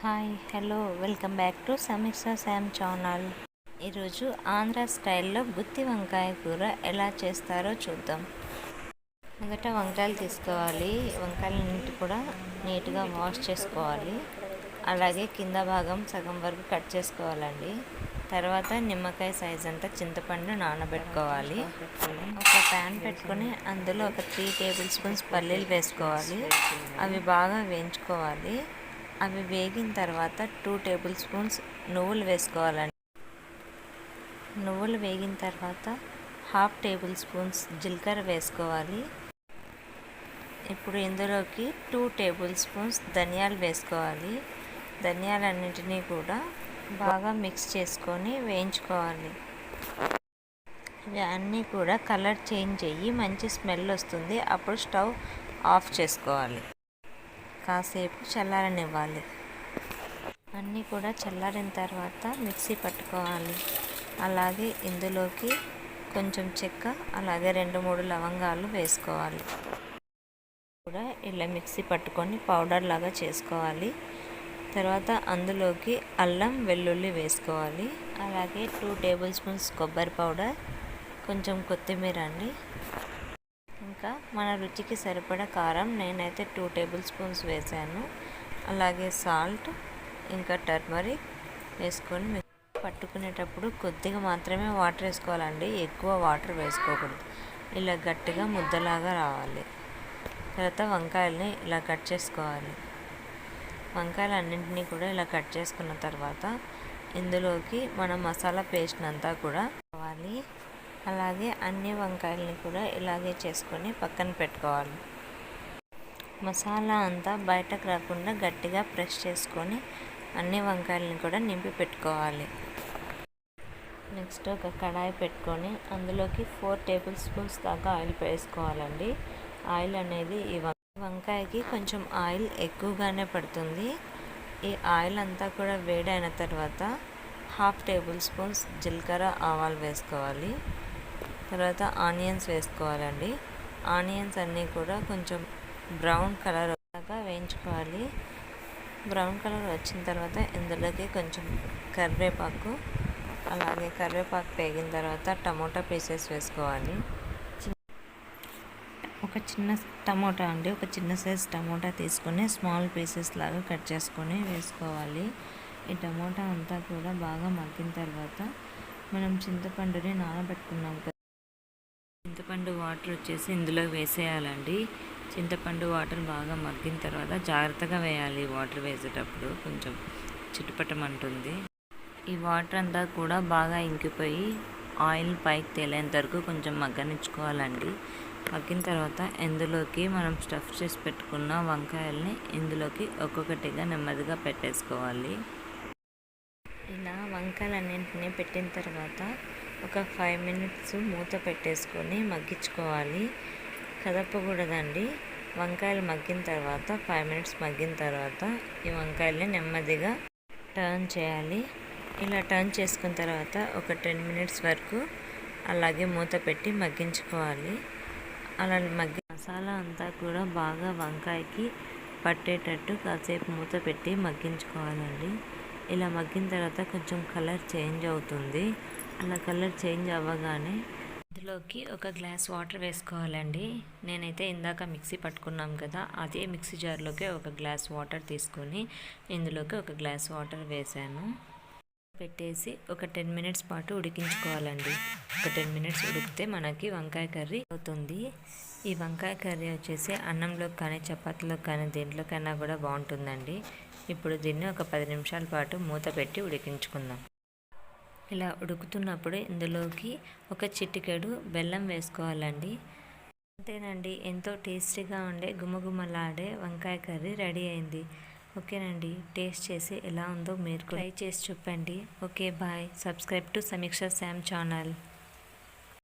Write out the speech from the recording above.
Hi hello welcome back to Sameeksha Sam channel. ఈరోజు ఆంధ్ర స్టైల్లో గుత్తి వంకాయ కూర ఎలా చేస్తారో చూద్దాం. మొదట వంకాయలు తీసుకోవాలి. వంకాయలన్నింటి కూడా నీట్గా వాష్ చేసుకోవాలి. అలాగే కింద భాగం సగం వరకు కట్ చేసుకోవాలండి. తర్వాత నిమ్మకాయ సైజ్ అంతా చింతపండు నానబెట్టుకోవాలి. ఒక ప్యాన్ పెట్టుకొని అందులో ఒక త్రీ టేబుల్ స్పూన్స్ పల్లీలు వేసుకోవాలి. అవి బాగా వేయించుకోవాలి. అవి వేగిన తర్వాత టూ టేబుల్ స్పూన్స్ నువ్వులు వేసుకోవాలండి. నువ్వులు వేగిన తర్వాత హాఫ్ టేబుల్ స్పూన్స్ జీలకర్ర వేసుకోవాలి. ఇప్పుడు ఇందులోకి టూ టేబుల్ స్పూన్స్ ధనియాలు వేసుకోవాలి. ధనియాలన్నింటినీ కూడా బాగా మిక్స్ చేసుకొని వేయించుకోవాలి. ఇవి అన్నీ కూడా కలర్ చేంజ్ అయ్యి మంచి స్మెల్ వస్తుంది. అప్పుడు స్టవ్ ఆఫ్ చేసుకోవాలి. కాసేపు చల్లారనివ్వాలి. అన్నీ కూడా చల్లారిన తర్వాత మిక్సీ పట్టుకోవాలి. అలాగే ఇందులోకి కొంచెం చెక్క అలాగే రెండు మూడు లవంగాలు వేసుకోవాలి. కూడా ఇలా మిక్సీ పట్టుకొని పౌడర్ లాగా చేసుకోవాలి. తర్వాత అందులోకి అల్లం వెల్లుల్లి వేసుకోవాలి. అలాగే టూ టేబుల్ స్పూన్స్ కొబ్బరి పౌడర్ కొంచెం కొత్తిమీర అండి. ఇంకా మన రుచికి సరిపడా కారం నేనైతే టూ టేబుల్ స్పూన్స్ వేసాను. అలాగే సాల్ట్ ఇంకా టర్మరిక్ వేసుకొని పట్టుకునేటప్పుడు కొద్దిగా మాత్రమే వాటర్ వేసుకోవాలండి. ఎక్కువ వాటర్ వేసుకోకూడదు. ఇలా గట్టిగా ముద్దలాగా రావాలి. తర్వాత వంకాయల్ని ఇలా కట్ చేసుకోవాలి. వంకాయలు అన్నింటినీ కూడా ఇలా కట్ చేసుకున్న తర్వాత ఇందులోకి మన మసాలా పేస్ట్ అంతా కూడా కావాలి అలాగే అన్ని వంకాయలని కూడా ఇలాగే చేసుకొని పక్కన పెట్టుకోవాలి. మసాలా అంతా బయటకు రాకుండా గట్టిగా ప్రెస్ చేసుకొని అన్ని వంకాయలని కూడా నింపి పెట్టుకోవాలి. నెక్స్ట్ ఒక కడాయి పెట్టుకొని అందులోకి ఫోర్ టేబుల్ స్పూన్స్ దాకా ఆయిల్ వేసుకోవాలండి. ఆయిల్ అనేది ఈ వంకాయకి కొంచెం ఆయిల్ ఎక్కువగానే పడుతుంది. ఈ ఆయిల్ అంతా కూడా వేడైన తర్వాత హాఫ్ టేబుల్ స్పూన్స్ జీలకర్ర ఆవాలు వేసుకోవాలి. తర్వాత ఆనియన్స్ వేసుకోవాలండి. ఆనియన్స్ అన్నీ కూడా కొంచెం బ్రౌన్ కలర్ వచ్చాక వేయించుకోవాలి. బ్రౌన్ కలర్ వచ్చిన తర్వాత ఇందులోకి కొంచెం కరివేపాకు అలాగే కరివేపాకు వేగిన తర్వాత టమోటా పీసెస్ వేసుకోవాలి. ఒక చిన్న టమోటా అండి ఒక చిన్న సైజ్ టమోటా తీసుకొని స్మాల్ పీసెస్ లాగా కట్ చేసుకొని వేసుకోవాలి. ఈ టమోటా అంతా కూడా బాగా మగ్గిన తర్వాత మనం చింతపండుని నానబెట్టుకున్నాం కదా. చింతపండు వాటర్ వచ్చేసి ఇందులో వేసేయాలండి. చింతపండు వాటర్ బాగా మగ్గిన తర్వాత జాగ్రత్తగా వేయాలి వాటర్ వేసేటప్పుడు. కొంచెం చిట్టుపట్టమంటుంది ఈ వాటర్ అంతా కూడా బాగా ఇంకిపోయి ఆయిల్ పైకి తేలేంత వరకు కొంచెం మగ్గనిచ్చుకోవాలండి. మగ్గిన తర్వాత ఇందులోకి మనం స్టఫ్ చేసి పెట్టుకున్న వంకాయల్ని ఇందులోకి ఒక్కొక్కటిగా నెమ్మదిగా పెట్టేసుకోవాలి. ఇలా వంకాయలన్నింటినీ పెట్టిన తర్వాత ఒక ఫైవ్ మినిట్స్ మూత పెట్టేసుకొని మగ్గించుకోవాలి. కదపకూడదండి. వంకాయలు మగ్గిన తర్వాత ఫైవ్ మినిట్స్ మగ్గిన తర్వాత ఈ వంకాయల్ని నెమ్మదిగా టర్న్ చేయాలి. ఇలా టర్న్ చేసుకున్న తర్వాత ఒక టెన్ మినిట్స్ వరకు అలాగే మూత పెట్టి మగ్గించుకోవాలి. అలా మగ్గి మసాలా అంతా కూడా బాగా వంకాయకి పట్టేటట్టు కాసేపు మూత పెట్టి మగ్గించుకోవాలండి. ఇలా మగ్గిన తర్వాత కొంచెం కలర్ చేంజ్ అవుతుంది. అలా కలర్ చేంజ్ అవ్వగానే ఇందులోకి ఒక గ్లాస్ వాటర్ వేసుకోవాలండి. నేనైతే ఇందాక మిక్సీ పట్టుకున్నాం కదా అదే మిక్సీ జార్లోకి ఒక గ్లాస్ వాటర్ తీసుకొని ఇందులోకి ఒక గ్లాస్ వాటర్ వేసాను. పెట్టేసి ఒక టెన్ మినిట్స్ పాటు ఉడికించుకోవాలండి. ఒక టెన్ మినిట్స్ ఉడికితే మనకి వంకాయ కర్రీ అవుతుంది. ఈ వంకాయ కర్రీ వచ్చేసి అన్నంలో కానీ చపాతీలో కానీ దేంట్లోకైనా కూడా బాగుంటుందండి. ఇప్పుడు దీన్ని ఒక పది నిమిషాల పాటు మూత పెట్టి ఉడికించుకుందాం. ఇలా ఉడుకుతున్నప్పుడు ఇందులోకి ఒక చిటికెడు బెల్లం వేసుకోవాలండి. అంతేనండి ఎంతో టేస్టీగా ఉండే గుమగుమలాడే వంకాయ కర్రీ రెడీ అయింది. ఓకేనండి టేస్ట్ చేసి ఎలా ఉందో మీరు ట్రై చేసి చెప్పండి okay bye. Subscribe to Sameeksha Sam channel.